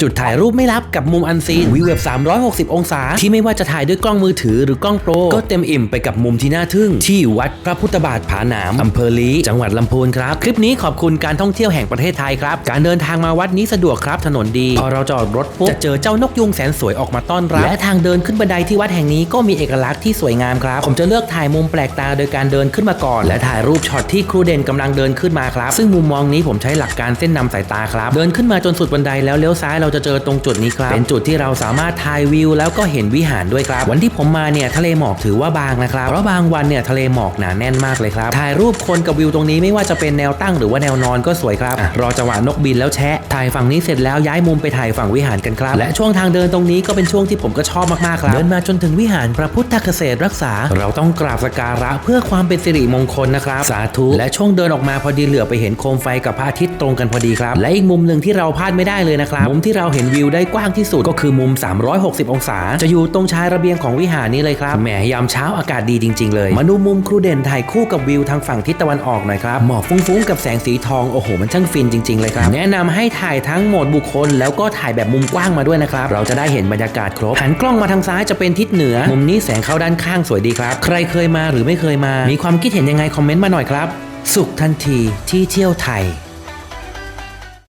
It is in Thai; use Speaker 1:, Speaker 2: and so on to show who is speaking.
Speaker 1: จุดถ่ายรูปไม่ลับกับมุมอันซีนวิวแบบ 360 องศา ที่ไม่ว่าจะถ่ายด้วยกล้องมือถือหรือกล้องโปร ก็เต็มอิ่มไปกับมุมที่น่าทึ่ง ที่วัดพระพุทธบาทผาหนามอำเภอลีจังหวัดลำพูนครับ คลิปนี้ขอบคุณการท่องเที่ยวแห่งประเทศไทยครับ การเดินทางมาวัดนี้สะดวกครับถนนดี พอเราจอดรถปุ๊บจะเจอเจ้านกยุงแสนสวยออกมาต้อนรับและทางเดินขึ้นบันไดที่วัดแห่งนี้ก็มีเอกลักษณ์ที่สวยงามครับ ผมจะเลือกถ่ายมุมแปลกตาโดยการเดินขึ้นมาก่อน และถ่ายรูปช็อตที่ครูเด่นกำลังเดินขึ้นมาครับ ซึ่งมุมมองนี้ผมใช้หลักการเส้นนำสายตาครับ เดินขึ้นมาจนสุดบันไดแล้วเลี้ยวซ้ายเราจะเจอตรงจุดนี้ครับเป็นจุดที่เราสามารถถ่ายวิว แล้วก็เห็นวิหารด้วยครับ วันที่ผมมาเนี่ยทะเลหมอกถือว่าบางนะครับเพราะบางวันเนี่ยทะเลหมอกหนาแน่นมากเลยครับถ่ายรูปคนกับวิวตรงนี้ไม่ว่าจะเป็นแนวตั้งหรือว่าแนวนอนก็สวยครับอรอจังหวะนกบินแล้วแชะถ่ายฝั่งนี้เสร็จแล้วย้ายมุมไปถ่ายฝั่งวิหารกันครับ และช่วงทางเดินตรงนี้ก็เป็นช่วงที่ผมก็ชอบมากๆครับเดินมาจนถึงวิหารพระพุทธเกษตรรักษา เราต้องกราบสกการะเพื่อความเป็นสิริมงคลนะครับสาธุและช่วงเดินออกมาพอดีเหลือไปเห็นโคมไฟกับพระอาทิตย์ตรงกันพอดีครับ และอีกมุมหนึ่งที่เราพลาดไม่ได้เลยนะครับมุมที่เราเห็นวิวได้กว้างที่สุดก็คือมุม 360 องศา จะอยู่ตรงชายระเบียงของวิหารนี้เลยครับแหมยามเช้าอากาศดีจริง ๆ เลย มาดูมุมครูเด่นถ่ายคู่กับวิวทางฝั่งทิศตะวันออกหน่อยครับหมอกฟุ้งๆกับแสงสีทองโอ้โหมันช่างฟินจริง ๆ เลยครับแนะนำให้ถ่ายทั้งโหมดบุคคล แล้วก็ถ่ายแบบมุมกว้างมาด้วยนะครับเราจะได้เห็นบรรยากาศครบหันกล้องมาทางซ้ายจะเป็นทิศเหนือ มุมนี้แสงเข้าด้านข้างสวยดีครับ ใครเคยมาหรือไม่เคยมา มีความคิดเห็นยังไงคอมเมนต์มาหน่อยครับ สุขทันทีที่เที่ยวไทย